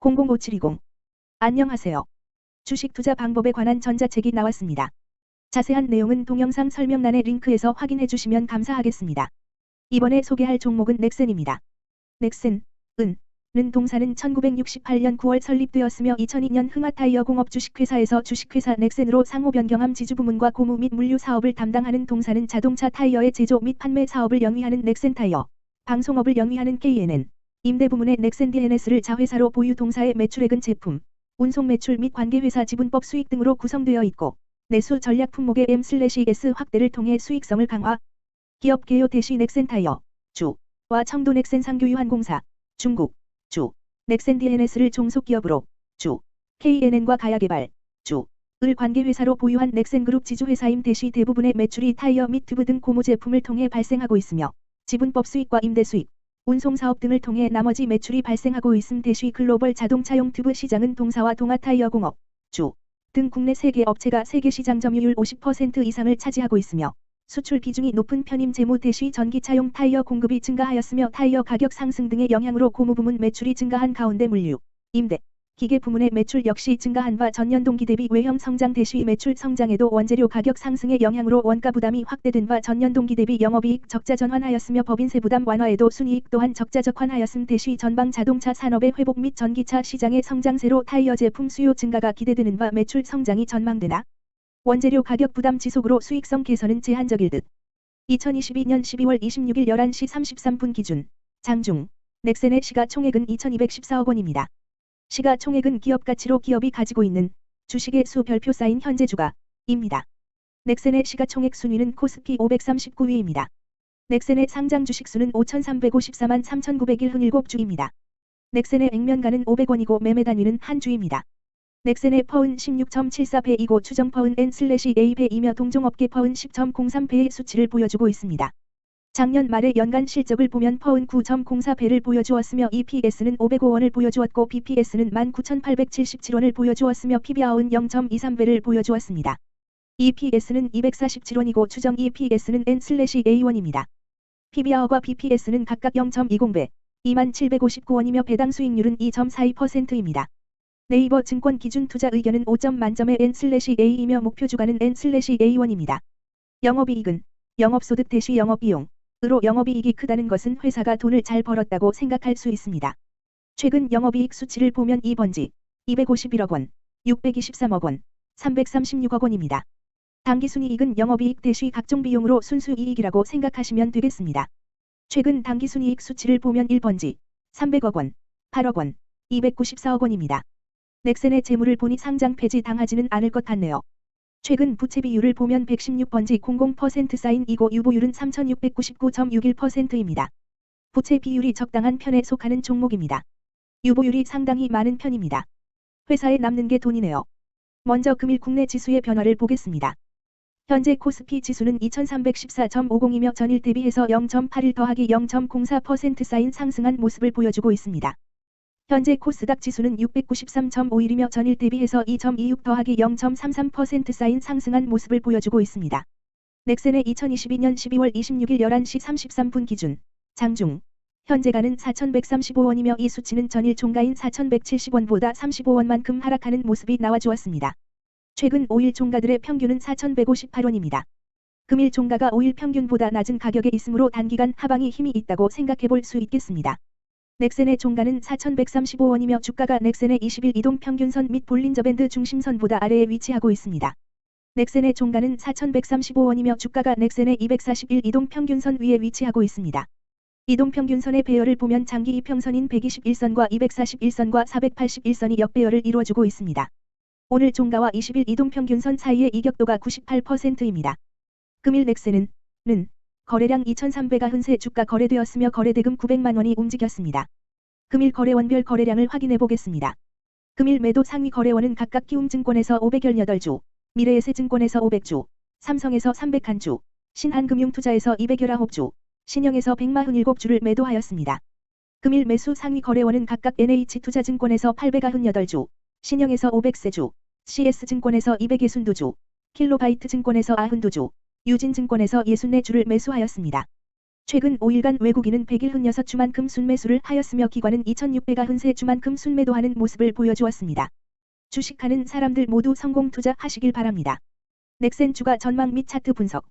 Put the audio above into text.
00520 안녕하세요. 주식 투자 방법에 관한 전자책이 나왔습니다. 자세한 내용은 동영상 설명란의 링크에서 확인해 주시면 감사하겠습니다. 이번에 소개할 종목은 넥센입니다. 넥센, 은, 는 동사는 1968년 9월 설립되었으며 2002년 흥하타이어 공업 주식회사에서 주식회사 넥센으로 상호 변경함 지주 부문과 고무 및 물류 사업을 담당하는 동사는 자동차 타이어의 제조 및 판매 사업을 영위하는 넥센 타이어, 방송업을 영위하는 KNN, 임대 부문의 넥센 DNS를 자회사로 보유 동사의 매출액은 제품, 운송 매출 및 관계회사 지분법 수익 등으로 구성되어 있고 내수 전략 품목의 M/S 확대를 통해 수익성을 강화. 기업 개요 대시 넥센 타이어, 주와 청도 넥센 상교유한공사, 중국, 주, 넥센 DNS를 종속 기업으로, 주, KNN과 가야개발, 주, 을 관계회사로 보유한 넥센그룹 지주회사임 대시 대부분의 매출이 타이어 및 튜브 등 고무 제품을 통해 발생하고 있으며 지분법 수익과 임대 수익, 운송 사업 등을 통해 나머지 매출이 발생하고 있음 대시 글로벌 자동차용 튜브 시장은 동사와 동아타이어 공업, 주, 등 국내 세계 업체가 세계 시장 점유율 50% 이상을 차지하고 있으며 수출 비중이 높은 편임 재무 대시 전기차용 타이어 공급이 증가하였으며 타이어 가격 상승 등의 영향으로 고무 부문 매출이 증가한 가운데 물류, 임대, 기계 부문의 매출 역시 증가한 바 전년 동기 대비 외형 성장 대시 매출 성장에도 원재료 가격 상승의 영향으로 원가 부담이 확대된 바 전년 동기 대비 영업이익 적자 전환하였으며 법인세 부담 완화에도 순이익 또한 적자 적환하였음 대시 전방 자동차 산업의 회복 및 전기차 시장의 성장세로 타이어 제품 수요 증가가 기대되는 바 매출 성장이 전망되나 원재료 가격 부담 지속으로 수익성 개선은 제한적일 듯. 2022년 12월 26일 11시 33분 기준 장중 넥센의 시가총액은 2214억 원입니다. 시가총액은 기업 가치로 기업이 가지고 있는 주식의 수 별표 쌓인 현재 주가입니다. 넥센의 시가총액 순위는 코스피 539위입니다. 넥센의 상장 주식수는 5,354만 3,901 흔 7주입니다. 넥센의 액면가는 500원이고 매매 단위는 한 주입니다. 넥센의 퍼은 16.74배이고 추정 퍼은 N/A배이며 동종업계 퍼은 10.03배의 수치를 보여주고 있습니다. 작년 말의 연간 실적을 보면 퍼은 9.04배를 보여주었으며 EPS는 505원을 보여주었고 BPS는 19,877원을 보여주었으며 PBR은 0.23배를 보여주었습니다. EPS는 247원이고 추정 EPS는 N/A1입니다. PBR과 BPS는 각각 0.20배, 2759원이며 배당 수익률은 2.42%입니다. 네이버 증권 기준 투자 의견은 5점 만점의 N/A이며 목표 주가는 N/A1입니다. 영업이익은 영업소득 대시 영업비용, 으로 영업이익이 크다는 것은 회사가 돈을 잘 벌었다고 생각할 수 있습니다. 최근 영업이익 수치를 보면 2번지 251억 원, 623억 원, 336억 원입니다. 당기순이익은 영업이익 대시 각종 비용으로 순수이익이라고 생각하시면 되겠습니다. 최근 당기순이익 수치를 보면 1번지 300억 원, 8억 원, 294억 원입니다. 넥센의 재물을 보니 상장 폐지 당하지는 않을 것 같네요. 최근 부채 비율을 보면 116번지 00% 쌓인 이고 유보율은 3699.61%입니다. 부채 비율이 적당한 편에 속하는 종목입니다. 유보율이 상당히 많은 편입니다. 회사에 남는 게 돈이네요. 먼저 금일 국내 지수의 변화를 보겠습니다. 현재 코스피 지수는 2314.50이며 전일 대비해서 0.81 더하기 0.04% 쌓인 상승한 모습을 보여주고 있습니다. 현재 코스닥 지수는 693.51이며 전일 대비해서 2.26 더하기 0.33% 쌓인 상승한 모습을 보여주고 있습니다. 넥센의 2022년 12월 26일 11시 33분 기준 장중 현재가는 4,135원이며 이 수치는 전일 종가인 4,170원보다 35원만큼 하락하는 모습이 나와주었습니다. 최근 5일 종가들의 평균은 4,158원입니다. 금일 종가가 5일 평균보다 낮은 가격에 있으므로 단기간 하방이 힘이 있다고 생각해 볼 수 있겠습니다. 넥센의 종가는 4,135원이며 주가가 넥센의 20일 이동 평균선 및 볼린저밴드 중심선보다 아래에 위치하고 있습니다. 넥센의 종가는 4,135원이며 주가가 넥센의 241 이동 평균선 위에 위치하고 있습니다. 이동 평균선의 배열을 보면 장기 이평선인 121선과 241선과 481선이 역배열을 이루어주고 있습니다. 오늘 종가와 20일 이동 평균선 사이의 이격도가 98%입니다. 금일 넥센은 는 거래량 2,300가 흔세 주가 거래되었으며 거래대금 900만 원이 움직였습니다. 금일 거래원별 거래량을 확인해 보겠습니다. 금일 매도 상위 거래원은 각각 키움증권에서 518주, 미래에셋증권에서 500주, 삼성에서 301주, 신한금융투자에서 219주, 신영에서 147주를 매도하였습니다. 금일 매수 상위 거래원은 각각 NH투자증권에서 898주, 신영에서 500세주, CS증권에서 262주, 킬로바이트증권에서 92주, 유진증권에서 64주를 매수하였습니다. 최근 5일간 외국인은 100일 흔 6주만큼 순매수를 하였으며 기관은 2600가 흔 3주만큼 순매도하는 모습을 보여주었습니다. 주식하는 사람들 모두 성공 투자하시길 바랍니다. 넥센 주가 전망 및 차트 분석